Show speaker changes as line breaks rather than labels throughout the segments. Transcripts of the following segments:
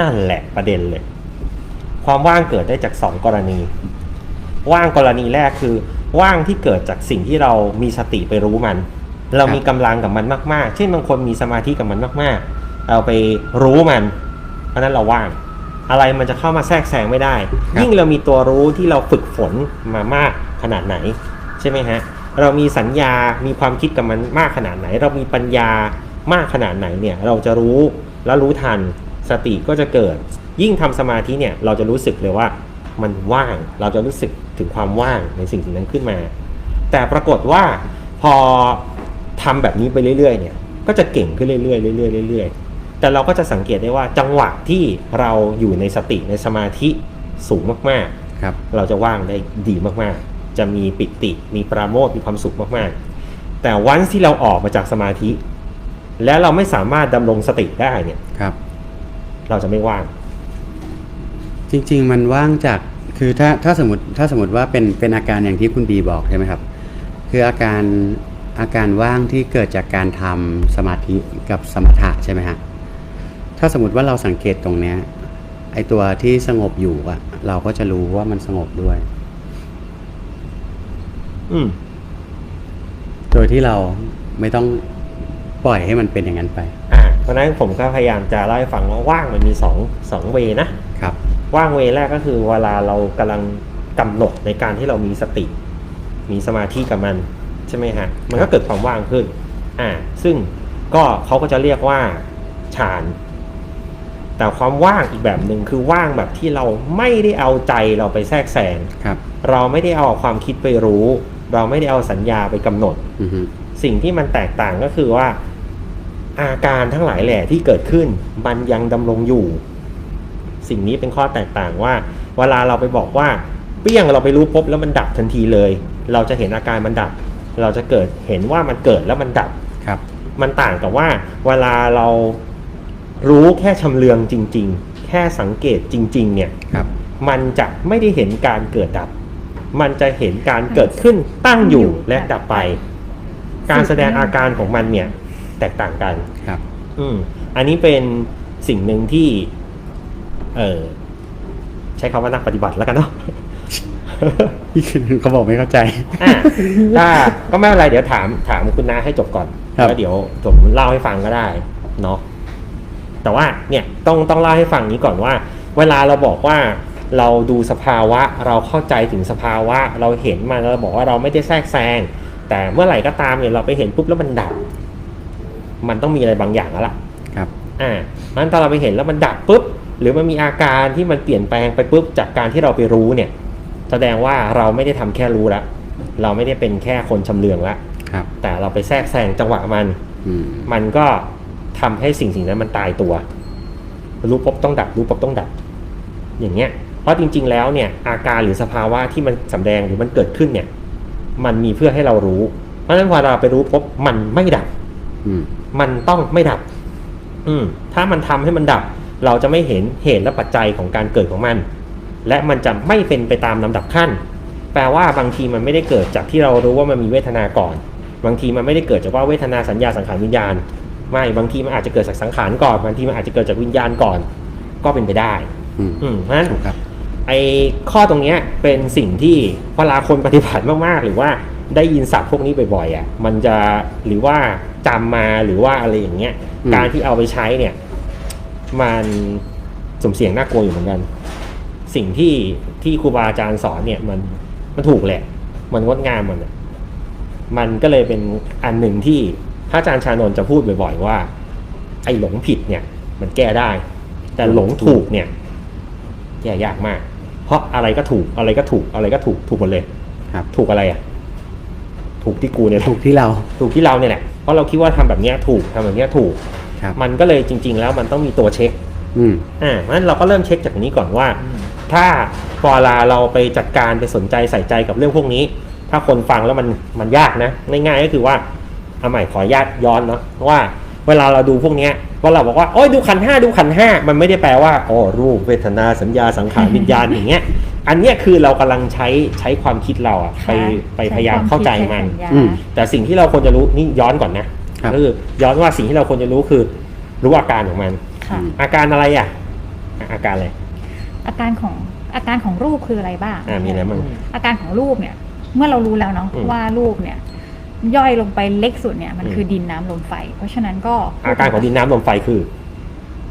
นั่นแหละประเด็นเลย ความว่างเกิดได้จากสองกรณี ว่างกรณีแรกคือ ว่างที่เกิดจากสิ่งที่เรามีสติไปรู้มัน เรามีกำลังกับมันมาก ๆ เช่นบางคนมีสมาธิกับมันมาก ๆ เราไปรู้มันเพราะนั้นเราว่าง อะไรมันจะเข้ามาแทรกแซงไม่ได้ ยิ่งเรามีตัวรู้ที่เราฝึกฝนมามากขนาดไหน ใช่ไหมฮะ เรามีสัญญา มีความคิดกับมันมากขนาดไหน เรามีปัญญามากขนาดไหนเนี่ย เราจะรู้และรู้ทัน สติก็จะเกิด ยิ่งทำสมาธิเนี่ยเราจะรู้สึกเลยว่ามันว่าง เราจะรู้สึกถึงความว่างในสิ่งสิ่งนั้นขึ้นมา แต่ปรากฏว่าพอทำแบบนี้ไปเรื่อยๆเนี่ยก็จะเก่งขึ้นเรื่อยๆเรื่อยๆเรื่อยๆแต่เราก็จะสังเกตได้ว่าจังหวะที่เราอยู่ในสติในสมาธิสูงมากๆ
ครับ
เราจะว่างได้ดีมากๆ จะมีปิติมีปราโมทย์มีความสุขมากๆ แต่วันที่เราออกมาจากสมาธิ และเราไม่สามารถดำรงสติได้เนี่ย
ครับ
เราจะไม่ว่าง
จริง ๆ มันว่างจากคือถ้าถ้าสมมติถ้าสมมติว่าเป็นเป็นอาการอย่างที่คุณบีบอกใช่ไหมครับ คืออาการอาการว่างที่เกิดจากการทำสมาธิกับสมถะใช่ไหมฮะถ้าสมมติว่าเราสังเกตตรงเนี้ยไอตัวที่สงบอยู่อะเราก็จะรู้ว่ามันสงบด้วย
อืม
โดยที่เราไม่ต้องปล่อยให้มันเป็นอย่างนั้นไป
อ่าเพ ราะฉะนั้นผมก็พยายามจะเล่าให้ฟังว่าว่างมันมีสองสองเวนะ
ครับ
ว่างเวแรกก็คือเวลาเรากำลังกำหนดในการที่เรามีสติ มีสมาธิกับมันใช่ไหมฮะมันก็เกิดความว่างขึ้น อ่า ซึ่งก็เขาก็จะเรียกว่าฌานแต่ความว่างอีกแบบหนึ่งคือว่างแบบที่เราไม่ได้เอาใจเราไปแทรกแซง
ครับ
เราไม่ได้เอาความคิดไปรู้ เราไม่ได้เอาสัญญาไปกำหนด
อือฮึ
สิ่งที่มันแตกต่างก็คือว่า อาการทั้งหลายแหล่ที่เกิดขึ้นมันยังดำรงอยู่ สิ่งนี้เป็นข้อแตกต่างว่า เวลาเราไปบอกว่าเปี้ยงเราไปรู้ปุ๊บแล้วมันดับทันทีเลย เราจะเห็นอาการมันดับ เราจะเกิดเห็นว่ามันเกิดแล้วมันดับ
ครับ
มันต่างกับว่า เวลาเรารู้แค่ชำเลืองจริง ๆ แค่สังเกตจริง ๆ เนี่ย
ครับ
มันจะไม่ได้เห็นการเกิดดับ มันจะเห็นการเกิดขึ้นตั้งอยู่และดับไป การแสดงอาการของมันเนี่ย แตกต่างกัน
ครับ
อืมอันนี้เป็นสิ่งหนึ่งที่ เออใช้คำว่านักปฏิบัติแล้วกันเนาะ
พี่คืนเขาบอกไม่เข้าใจ
อะถ้าก็ไม่เป็นไรเดี๋ยวถามถามคุณน้าให้จบก่อน
ครับ
แล้วเดี๋ยวผมเล่าให้ฟังก็ได้เนาะแต่ว่าเนี่ยต้องต้องเล่าให้ฟังนี้ก่อนว่า เวลาเราบอกว่าเราดูสภาวะเราเข้าใจถึงสภาวะ เราเห็นมันเราบอกว่าเราไม่ได้แทรกแซงแต่เมื่อไหร่ก็ตามเนี่ยเราไปเห็นปุ๊บแล้วมันดับ มันต้องมีอะไรบางอย่างแล้วล่ะ
ครับ
อ่านั้นถ้าเราไปเห็นแล้วมันดับปุ๊บ หรือมันมีอาการที่มันเปลี่ยนแปลงไปปุ๊บจากการที่เราไปรู้เนี่ย แสดงว่าเราไม่ได้ทำแค่รู้แล้วเราไม่ได้เป็นแค่คนชำเลืองแล้ว
ครับ
แต่เราไปแทรกแซงจังหวะมัน
อืม
มันก็ทำให้สิ่งสิ่งนั้นมันตายตัว รู้ปุ๊บต้องดับ รู้ปุ๊บต้องดับ อย่างเงี้ย เพราะจริง ๆ แล้วเนี่ย อาการหรือสภาวะที่มันสำแดงหรือมันเกิดขึ้นเนี่ย มันมีเพื่อให้เรารู้ เพราะฉะนั้นพอเราไปรู้ปุ๊บมันไม่ดับ
อื ม
มันต้องไม่ดับ อืมถ้ามันทำให้มันดับ เราจะไม่เห็นเหตุและปัจจัยของการเกิดของมัน และมันจะไม่เป็นไปตามลำดับขั้น แปลว่าบางทีมันไม่ได้เกิดจากที่เรารู้ว่ามันมีเวทนาก่อน บางทีมันไม่ได้เกิดจากว่าเวทนาสัญญาสังขารวิญญาณ ไม่บางทีมันอาจจะเกิดจากสังขารก่อนบางทีมันอาจจะเกิดจากวิญญาณก่อน ก็เป็นไปได้
อืม
อืมเพราะฉะนั้น
ถูกครับ
ไอ้ข้อตรงเนี้ยเป็นสิ่งที่เวลาคนปฏิบัติมากๆ หรือว่า ได้ยินศัพท์พวกนี้บ่อยๆอะมันจะหรือว่าจำมาหรือว่าอะไรอย่างเงี้ย
อืม
การที่เอาไปใช้เนี่ย มันสมเสียงน่ากลัวอยู่เหมือนกัน สิ่งที่ที่ครูบาอาจารย์สอนเนี่ยมันมันถูกแหละ มันงดงามมันอะมันก็เลยเป็นอันหนึ่งที่พระอาจารย์ชานนท์จะพูดบ่อย ๆ ว่า ไอ้หลงผิดเนี่ย มันแก้ได้ แต่หลงถูกเนี่ยแก้ยากมาก เพราะอะไรก็ถูกอะไรก็ถูกอะไรก็ถูกถูกหมดเลย
ครับ
ถูกอะไรอะ ถูกที่กูเนี่ยแหละ
ถูกที่เรา
ถูกที่เราเนี่ยแหละเพราะเราคิดว่าทำแบบเนี้ยถูกทำแบบเนี้ยถูก
ครับ
มันก็เลยจริง ๆ แล้วมันต้องมีตัวเช็ค
อืม
อ่าเพราะฉะนั้นเราก็เริ่มเช็คจากนี้ก่อนว่า ถ้าพอเวลาเราไปจัดการไปสนใจใส่ใจกับเรื่องพวกนี้ ถ้าคนฟังแล้วมันมันยากนะง่ายๆก็คือว่าเอาใหม่ขออนุญาตย้อนเนาะว่า เวลาเราดูพวกเนี้ยว่าเราบอกว่าโอ้ยดูขันห้าดูขันห้ามันไม่ได้แปลว่าอ๋อรูปเวทนาสัญญาสังขารวิญญาณอย่างเงี้ยอันเนี้ยคือเรากำลังใช้ใช้ความคิดเราอะไปไปพยายามเข้าใจมัน
อืม
แต่สิ่งที่เราควรจะรู้นี่ย้อนก่อนนะครับก็คือย้อนว่าสิ่งที่เราควรจะรู้คือ รู้อาการของมัน
ค่ะ
อาการอะไรอะอาการอะไร
อาการของอาการของรูปคืออะไรบ้าง
อ่ามีอะไรบ้าง
อาการของรูปเนี่ย เมื่อเรารู้แล้วเนาะ
อืม
ว่ารูปเนี่ย ย่อยลงไปเล็กสุดเนี่ยมัน
อืม
คือดินน้ำลมไฟ เพราะฉะนั้นก็
อาการของดินน้ำลมไฟคือ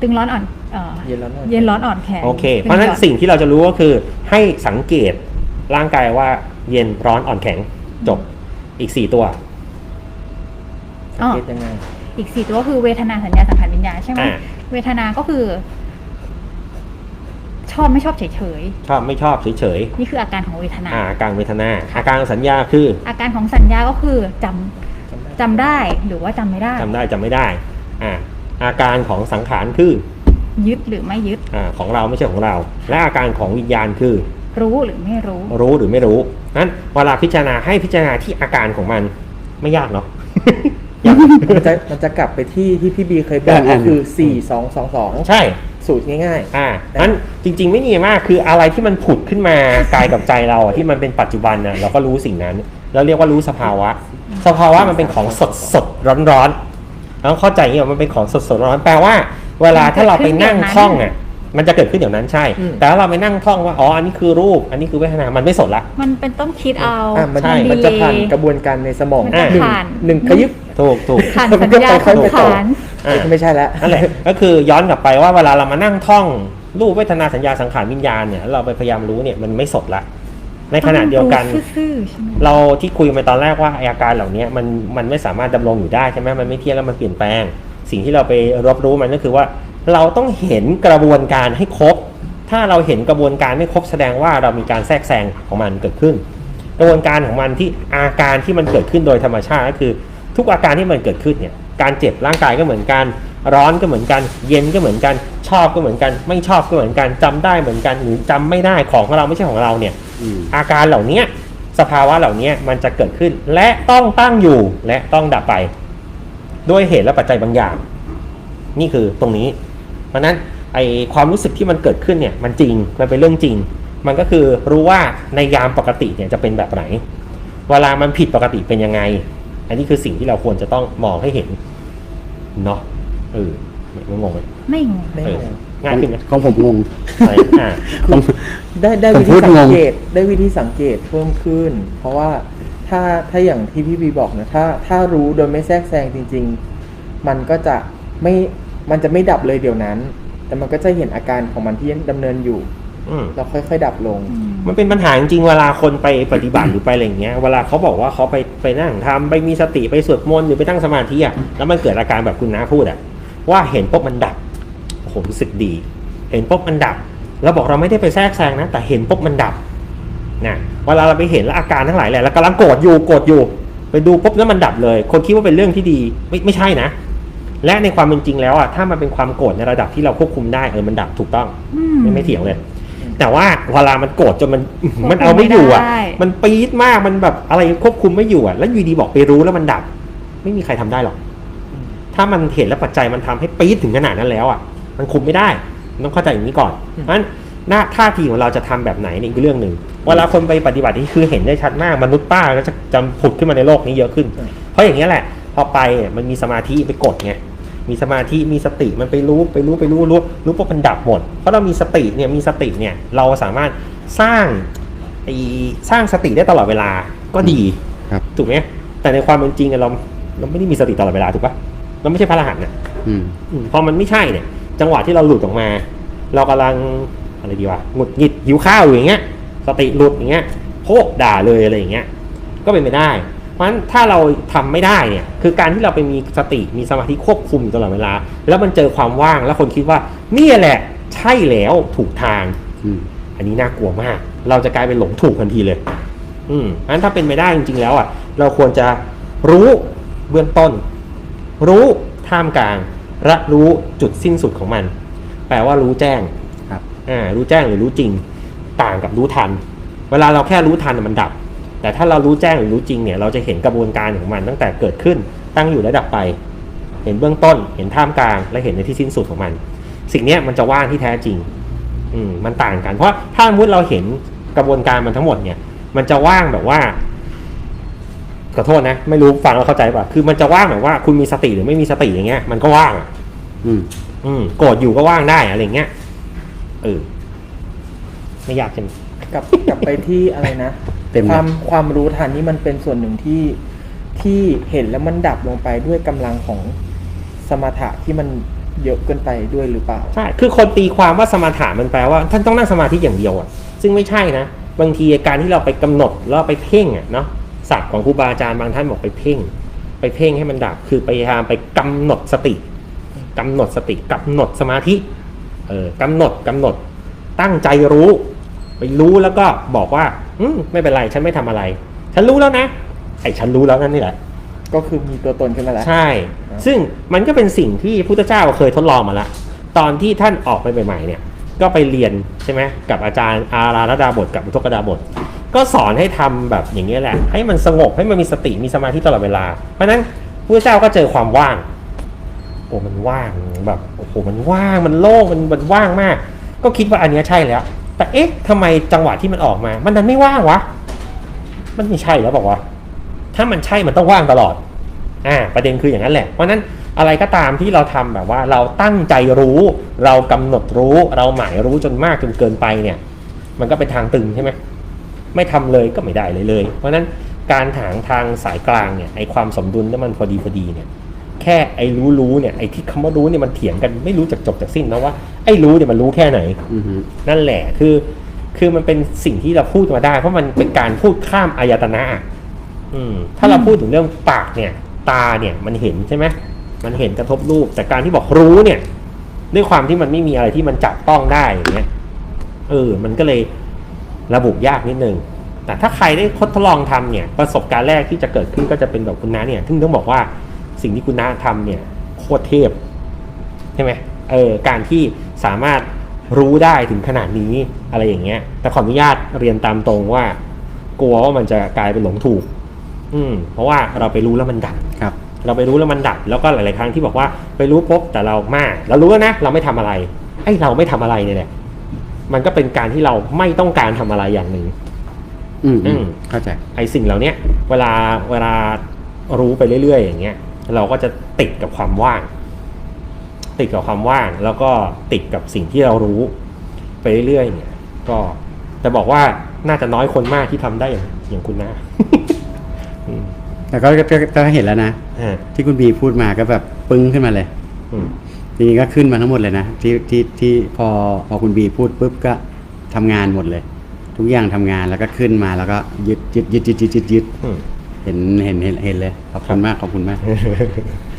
ตึงร้อนอ่อนเอ่อ
เย็นแล้วหน่อย
เย็นร้อนอ่อนแข็ง
โอเค
ตึ
เพราะฉะนั้น
หย่อ
สิ่งที่เราจะรู้ก็คือ ให้สังเกตร่างกายว่าเย็นร้อนอ่อนแข็งจบอีก4ตัว
อ๋อ
เก็ตยังไง
อีกสี่ตัวก็คือเวทนาสัญญาสังขารวิญญาณใช่ไหม
อ่า
เวทนาก็คือ ชอบไม่ชอบเฉย
ชอบไม่ชอบเฉย
ๆ นี่คืออาการของเวทนา
ๆอ่าอาการเวทนา อาการสัญญาคือ
อาการของสัญญาก็คือจำจำได้หรือว่าจำไม่ได้
จำได้จำไม่ได้อ่าอาการของสังขารคือ
ยึดหรือไม่ยึด
อ่าของเราไม่ใช่ของเรา และอาการของวิญญาณคือ
รู้หรือไม่รู้
รู้หรือไม่รู้นั้นเวลาพิจารณาให้พิจารณาที่อาการของมันไม่ยากเนาะ ยาก
มันจะมันจะกลับไปที่ที่พี่บีเคยบอก
อ่า
ก็คือสี่สองสองสอง
ใช่
สูตรง่าย
อ่านั้นจริง ๆ ไม่มีมากคืออะไรที่มันผุดขึ้นมากายกับใจเราอะที่มันเป็นปัจจุบันน่ะเราก็รู้สิ่งนั้นแล้วเรียกว่ารู้สภาวะ สภาวะมันเป็นของสดสดร้อนร้อนๆแล้วเข้าใจอย่างนี้ว่ามันเป็นของสดสดร้อนๆแปลว่า เวลาถ้าเราไปนั่งท่องอะมันจะเกิดขึ้นเดี๋ยวนั้นใช่ แต่ถ้าเราไปนั่งท่องว่า อ๋อ อันนี้คือรูป อันนี้คือเวทนา มันไม่สดละ
มันเป็นต้องคิดเอา
ๆอะมัน
ใช่
มันจะผ่าน
ดีเลย
กระบวนการในสมอง
มัน
ห
จะ
นึ่ง
ผ่าน
หนึ่งขยึก
ถูกถูก
ผ่าน
มั
สั
น
ญ
ก็
ญา
ไป
สั
ค่
ง
อยๆต่อ
ขาร
อ่า
ไม่ใช่แล้ว
นั่นแหละก็คือย้อนกลับไปว่าเวลาเรามานั่งท่องรูปเวทนาสัญญาสังขารวิญญาณเนี่ยแล้วเราไปพยายามรู้เนี่ยมันไม่สดละในขณะเดียวกัน
ต้องซื่อๆใช่ไหม
เราที่คุยมาตอนแรกว่าอาการเหล่านี้มันมันไม่สามารถดำรงอยู่ได้ใช่ไหมมันไม่เที่ยงแล้วมันเปลี่ยนแปลง สิ่งที่เราไปรับรู้มันก็คือว่า เราต้องเห็นกระบวนการให้ครบ ถ้าเราเห็นกระบวนการไม่ครบแสดงว่าเรามีการแทรกแซงของมันเกิดขึ้น กระบวนการของมันที่อาการที่มันเกิดขึ้นโดยธรรมชาติก็คือ ทุกอาการที่มันเกิดขึ้นเนี่ย การเจ็บร่างกายก็เหมือนกัน ร้อนก็เหมือนกัน เย็นก็เหมือนกัน ชอบก็เหมือนกัน ไม่ชอบก็เหมือนกันจำได้เหมือนกันหรือจำไม่ได้ของของเราไม่ใช่ของเราเนี่ย
อืม
อาการเหล่านี้สภาวะเหล่านี้มันจะเกิดขึ้น และต้องตั้งอยู่และต้องดับไป ด้วยเหตุและปัจจัยบางอย่าง นี่คือตรงนี้ เพราะฉะนั้นไอความรู้สึกที่มันเกิดขึ้นเนี่ยมันจริงมันเป็นเรื่องจริง มันก็คือรู้ว่าในยามปกติเนี่ยจะเป็นแบบไหน เวลามันผิดปกติเป็นยังไง อันนี้คือสิ่งที่เราควรจะต้องมองให้เห็น เนาะเออไม่งงไหม
ไม่งง
ไม่
เออง
ง
ง่ายขึ้นไหม
ของผมงง
อะไรอ่า
ผม
ได้ได้
ผม
วิธี
พูด
สั
ง
ง
ง
เกตได้วิธีสังเกตเพิ่มขึ้น เพราะว่าถ้าถ้าอย่างที่พี่บีบอกนะถ้าถ้ารู้โดยไม่แทรกแซงจริง ๆ มันก็จะไม่มันจะไม่ดับเลยเดี๋ยวนั้น แต่มันก็จะเห็นอาการของมันที่ดำเนินอยู่
อืม
แล้วค่อย ๆ ดับลง
อืม
มันเป็นปัญหาจริงๆเวลาคนไปปฏิบัติหรือไปอะไรอย่างเงี้ย เวลาเขาบอกว่าเขาไป ไปนั่งทำไปมีสติไปสวดมนต์หรือไปตั้งสมาธิอะแล้วมันเกิดอาการแบบคุณน้าพูดอะว่าเห็นปุ๊บมันดับโอ้โหรู้สึกดี เห็นปุ๊บมันดับเราบอกเราไม่ได้ไปแทรกแซงนะ แต่เห็นปุ๊บมันดับนะเวลาเราไปเห็นแล้วอาการทั้งหลายแหละแล้วกำลังโกรธอยู่โกรธอยู่ ไปดูปุ๊บแล้วมันดับเลย คนคิดว่าเป็นเรื่องที่ดีไม่ไม่ใช่นะ และในความเป็นจริงแล้วอะถ้ามันเป็นความโกรธในระดับที่เราควบคุมได้เออมันดับถูกต้อง
อื
ไม่ไม่เถียงเลย แต่ว่าเวลามันโกรธจนมัน
ควบคุม
มันเอาไม่อยู่อะ
ไม่ได้
มันปี๊ดมากมันแบบอะไรควบคุมไม่อยู่อะแล้วอยู่ดีบอกไปรู้แล้วมันดับ ไม่มีใครทำได้หรอก ถ้ามันเห็นและปัจจัยมันทำให้ปี๊ดถึงขนาดนั้นแล้วอะ มันคุมไม่ได้มันต้องเข้าใจอย่างนี้ก่อน
อืม
เพราะฉะนั้นหน้าท่าทีของเราจะทำแบบไหนนี่คือเรื่องหนึ่งเวลาคนไปปฏิบัติที่คือเห็นได้ชัดมากมนุษย์ป้าก็จะจำผุดขึ้นมาในโลกนี้เยอะขึ้น เพราะอย่างนี้ยแหละ พอไปเนี่ยมันมีสมาธิไปกดไง มีสมาธิมีสติมันไปรู้ไปรู้ไปรู้รู้รู้ปุ๊บมันดับหมดเพราะเรามีสติเนี่ยมีสติเนี่ยเราสามารถสร้างไอ้สร้างสติได้ตลอดเวลาก็ดี
ครับ
ถูกไหมแต่ในความเป็นจริงอะเราเราไม่ได้มีสติตลอดเวลาถูกปะเราไม่ใช่พระอรหันต์นะ
อืม
อืมพอมันไม่ใช่เนี่ย จังหวะที่เราหลุดออกมา เรากำลังอะไรดีวะหงุดหงิดหิวข้าวอยู่อย่างเงี้ย สติหลุดอย่างเงี้ยโพกด่าเลยอะไรอย่างเงี้ย ก็เป็นไปได้เพ ราะฉะนั้นถ้าเราทำไม่ได้เนี่ยคือการที่เราไปมีสติมีสมาธิควบคุมอยู่ตลอดเวลา แล้วมันเจอความว่างแล้วคนคิดว่าเนี่ยแหละใช่แล้วถูกทาง
อืม
อันนี้น่ากลัวมาก เราจะกลายเป็นหลงถูกทันทีเลย อืมงั้นถ้าเป็นไปได้จริง ๆ แล้วอะ เราควรจะรู้เบื้องต้น รู้ท่ามกลางและรู้จุดสิ้นสุดของมัน แปลว่ารู้แจ้ง
ครับ
อ่ารู้แจ้งหรือรู้จริง ต่างกับรู้ทัน เวลาเราแค่รู้ทันน่ะมันดับ แต่ถ้าเรารู้แจ้งหรือรู้จริงเนี่ยเราจะเห็นกระบวนการของมันตั้งแต่เกิดขึ้นตั้งอยู่และดับไป เห็นเบื้องต้น เห็นท่ามกลาง และเห็นในที่สิ้นสุดของมัน สิ่งเนี้ยมันจะว่างที่แท้จริงอืมมันต่างกัน เพราะถ้าสมมติเราเห็นกระบวนการมันทั้งหมดเนี่ย มันจะว่างแบบว่าขอโทษนะ ไม่รู้ฟังแล้วเข้าใจป่ะคือมันจะว่างแบบว่าคุณมีสติหรือไม่มีสติอย่างเงี้ยมันก็ว่างอะ
อืม
อืมโกรธอยู่ก็ว่างได้อะไรอย่างเงี้ยเออไม่ยากใช่ไหม
กลับกลับไปที่อะไรนะ
เต็มเลย
ความความรู้ทันนี่มันเป็นส่วนหนึ่งที่ที่เห็นแล้วมันดับลงไปด้วยกำลังของสมถะที่มันเยอะเกินไปด้วยหรือเปล่า
ใช่คือคนตีความว่าสมาธิมันแปลว่า ท่านต้องนั่งสมาธิอย่างเดียวอะซึ่งไม่ใช่นะ บางทีการที่เราไปกำหนดแล้วเราไปเพ่งอะเนาะศัพท์ของครูบาอาจารย์บางท่านบอกไปเพ่ง ไปเพ่งให้มันดับคือพยายามไปกำหนดสติกำหนดสติกำหนดสมาธิเออกำหนดกำหนดตั้งใจรู้ ไปรู้แล้วก็บอกว่า อืมไม่เป็นไรฉันไม่ทำอะไร ฉันรู้แล้วนะไอ้ฉันรู้แล้วนั่นนี่แหละ
ก็คือมีตัวตนขึ้นมาแล้ว
ใช่ ซึ่งมันก็เป็นสิ่งที่พุทธเจ้าเคยทดลองมาแล้วตอนที่ท่านออกไปใหม่ๆเนี่ย ก็ไปเรียนใช่ไหมกับอาจารย์อาราธดาบทกับอุทกดาบท ก็สอนให้ทำแบบอย่างนี้ยแหละ ให้มันสงบให้มันมีสติมีสมาธิตลอดเวลา เพราะฉะนั้นพุทธเจ้าก็เจอความว่าง โอ้มันว่างแบบโอ้โหมันว่างมันโล่งมันมันว่างมาก ก็คิดว่าอันเนี้ยใช่แล้ว แต่เอ๊ะทำไมจังหวะที่มันออกมา มันดันไม่ว่างวะ มันไม่ใช่แล้วบอกว่า ถ้ามันใช่มันต้องว่างตลอด อ่า ประเด็นคืออย่างนั้นแหละ เพราะนั้นอะไรก็ตามที่เราทำแบบว่าเราตั้งใจรู้ เรากำหนดรู้ เราหมายรู้จนมากจนเกินไปเนี่ย มันก็เป็นทางตึงใช่ไหมไม่ทำเลยก็ไม่ได้เลยเลย เพราะฉะนั้นการถางทางสายกลางเนี่ยไอความสมดุลที่มันพอดีพอดีเนี่ย แค่ไอ้รู้รู้เนี่ยไอ้ที่คำว่ารู้เนี่ยมันเถียงกันไม่รู้จากจบจากสิ้นนะว่าไอ้รู้เนี่ยมันรู้แค่ไหน
อือฮึ
นั่นแหละคือ คือมันเป็นสิ่งที่เราพูดมาได้ เพราะมันเป็นการพูดข้ามอายตนะอะอืม ถ้าเราพูดถึงเรื่องปากเนี่ย ตาเนี่ยมันเห็นใช่ไหมมันเห็นกระทบรูป แต่การที่บอกรู้เนี่ย ด้วยความที่มันไม่มีอะไรที่มันจับต้องได้อย่างเงี้ยเออ มันก็เลยระบุยากนิดนึงแต่ถ้าใครได้ทดลองทำเนี่ย ประสบการณ์แรกที่จะเกิดขึ้นก็จะเป็นแบบคุณน้าเนี่ยซึ่งต้องบอกว่า สิ่งที่คุณน้าทำเนี่ยโคตรเทพใช่ไหมเออการที่สามารถรู้ได้ถึงขนาดนี้อะไรอย่างเงี้ย แต่ขออนุญาตเรียนตามตรงว่า กลัวว่ามันจะกลายเป็นหลงถูก อืม เพราะว่าเราไปรู้แล้วมันดับ
ครับ
เราไปรู้แล้วมันดับแล้วก็หลาย ๆ ครั้งที่บอกว่าไปรู้ปุ๊บแต่เรามากเรารู้แล้วนะเราไม่ทำอะไรไอ้เราไม่ทำอะไรเนี่ยแหละมันก็เป็นการที่เราไม่ต้องการทำอะไรอย่างหนึ่ง
อืม
อืม
เข้าใจ
ไอ้สิ่งเหล่าเนี้ยเวลาเวลารู้ไปเรื่อย ๆ อย่างเงี้ย เราก็จะติดกับความว่าง ติดกับความว่างแล้วก็ติดกับสิ่งที่เรารู้ไปเรื่อยๆเนี่ย ก็แต่บอกว่าน่าจะน้อยคนมากที่ทำได้อย่างอย่างคุณนะอืม
แต่ก็ก็ก็เห็นแล้วนะ
อ่า
ที่คุณบีพูดมาก็แบบปึ้งขึ้นมาเลย
อืม
ทีนี้ก็ขึ้นมาทั้งหมดเลยนะที่ที่ที่พอพอคุณบีพูดปุ๊บก็ทำงานหมดเลย ทุกอย่างทำงานแล้วก็ขึ้นมาแล้วก็ยึดยึดยึดยึดยึดยึดยึด
อืม
เห็นเห็นเห็นเห็นเลยขอบคุณมากขอบคุณมาก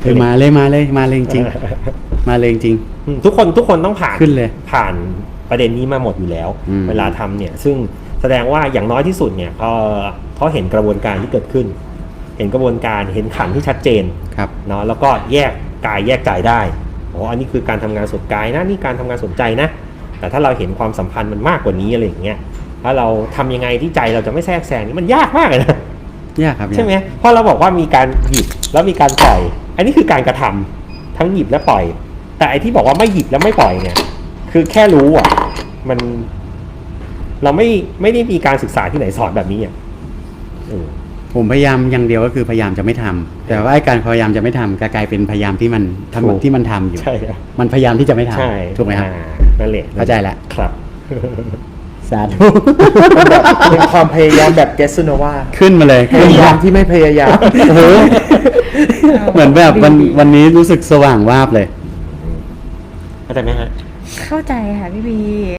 เออมาเลยมาเลยมาเลยจริงๆมาเลยจริง
อืมทุกคนทุกคนต้องผ่าน
ขึ้นเลย
ผ่านประเด็นนี้มาหมดอยู่แล้ว
อืม
เวลาทำเนี่ย ซึ่งแสดงว่าอย่างน้อยที่สุดเนี่ยพอเขาเห็นกระบวนการที่เกิดขึ้น เห็นกระบวนการเห็นขันที่ชัดเจน
ครับ
เนาะแล้วก็แยกกายแยกใจได้อ๋ออันนี้คือการทำงานส่วนกายนะนี่การทำงานส่วนใจนะ แต่ถ้าเราเห็นความสัมพันธ์มันมากกว่านี้อะไรอย่างเงี้ยถ้าเราทำยังไงที่ใจเราจะไม่แทรกแซงนี่มันยากมากเลยนะ
ยากครับ
ใช่ไหม
ยาก
เพราะเราบอกว่ามีการหยิบแล้วมีการปล่อย อันนี้คือการกระทำทั้งหยิบและปล่อย แต่ไอ้ที่บอกว่าไม่หยิบแล้วไม่ปล่อยเนี่ย คือแค่รู้อะ มันเราไม่ไม่ได้มีการศึกษาที่ไหนสอนแบบนี้อะเออ
ผมพยายามอย่างเดียวก็คือพยายามจะไม่ทำแต่ว่าไอ้การพยายามจะไม่ทำก็กลายเป็นพยายามที่มันทำที่มันทำอยู่
ใช่ครับ
มันพยายามที่จะไม่ท
ใช่ำ
ถูกไหมครับ
อ่านั่นแหละ
เข้าใจแล้ว
ครับ
สาธุ
เป็นแบบเป็นความพยายามแบบเกสโนวา
ขึ้นมาเลย
พยายามที่ไม่พยายาม
โอ้โหเหมือนแบบวันวันนี้รู้สึกสว่างวาบเลย
เข้าใจไหมฮะ
เข้าใจค่ะพี่บี